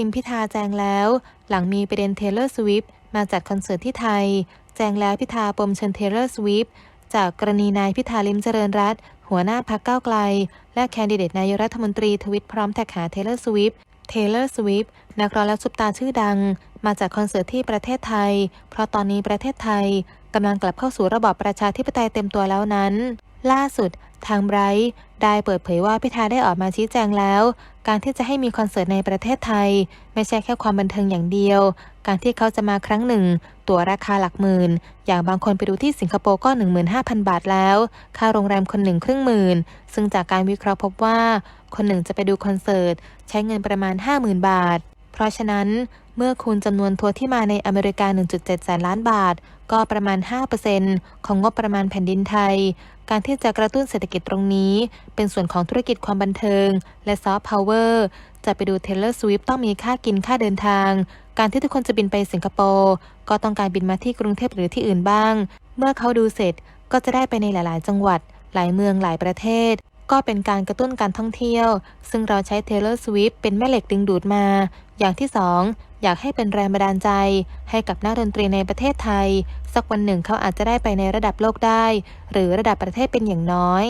ทิมพิธาแจงแล้ว หลังมีประเด็นเทเลอร์สวิฟมาจัดคอนเสิร์ตที่ไทย แจงแล้วพิธาปมเชิญเทเลอร์สวิฟจากกรณีนายพิธาลิมเจริญรัตหัวหน้าพักก้าไกล และแคนดิเดตนายรัฐมนตรีทวิตพร้อมแท็กหาเทเลอร์สวิฟเทเลอร์สวิฟนักร้องและซุปตาร์ชื่อดัง มาจากคอนเสิร์ตที่ประเทศไทย เพราะตอนนี้ประเทศไทยกำลังกลับเข้าสู่ระบอบประชาธิปไตยเต็มตัวแล้วนั้น ล่าสุด ทางไบรท์ ได้เปิดเผยว่าพิธาได้ออกมาชี้แจงแล้ว การที่จะให้มีคอนเสิร์ตในประเทศไทย ไม่ใช่แค่ความบันเทิงอย่างเดียว การที่เขาจะมาครั้งหนึ่ง ตั๋วราคาหลักหมื่น อย่างบางคนไปดูที่สิงคโปร์ก็ 15,000 บาทแล้ว ค่าโรงแรมคนหนึ่งครึ่งหมื่น ซึ่งจากการวิเคราะห์พบว่า คนหนึ่งจะไปดูคอนเสิร์ตใช้เงินประมาณ 50,000 บาท เพราะฉะนั้น เมื่อคูณจำนวนทัวร์ที่มาในอเมริกา 1.7 แสนล้านบาท ก็ประมาณ 5%ของงบประมาณแผ่นดินไทย การที่จะกระตุ้นเศรษฐกิจตรงนี้ เป็นส่วนของธุรกิจความบันเทิง และซอฟต์พาวเวอร์จะไปดู Taylor Swift ต้องมีค่ากินค่าเดินทาง การที่ทุกคนจะบินไปสิงคโปร์ก็ต้องการบินมาที่กรุงเทพหรือที่อื่นบ้าง เมื่อเขาดูเสร็จก็จะได้ไปในหลาย ๆ จังหวัดหลายเมืองหลายประเทศ ก็เป็นการกระตุ้นการท่องเที่ยว ซึ่งเราใช้ Taylor Swift เป็นแม่เหล็กดึงดูดมา อย่างที่สองอยากให้เป็นแรงบันดาลใจ ให้กับนักดนตรีในประเทศไทย สักวันหนึ่งเขาอาจจะได้ไปในระดับโลกได้ หรือระดับประเทศเป็นอย่างน้อย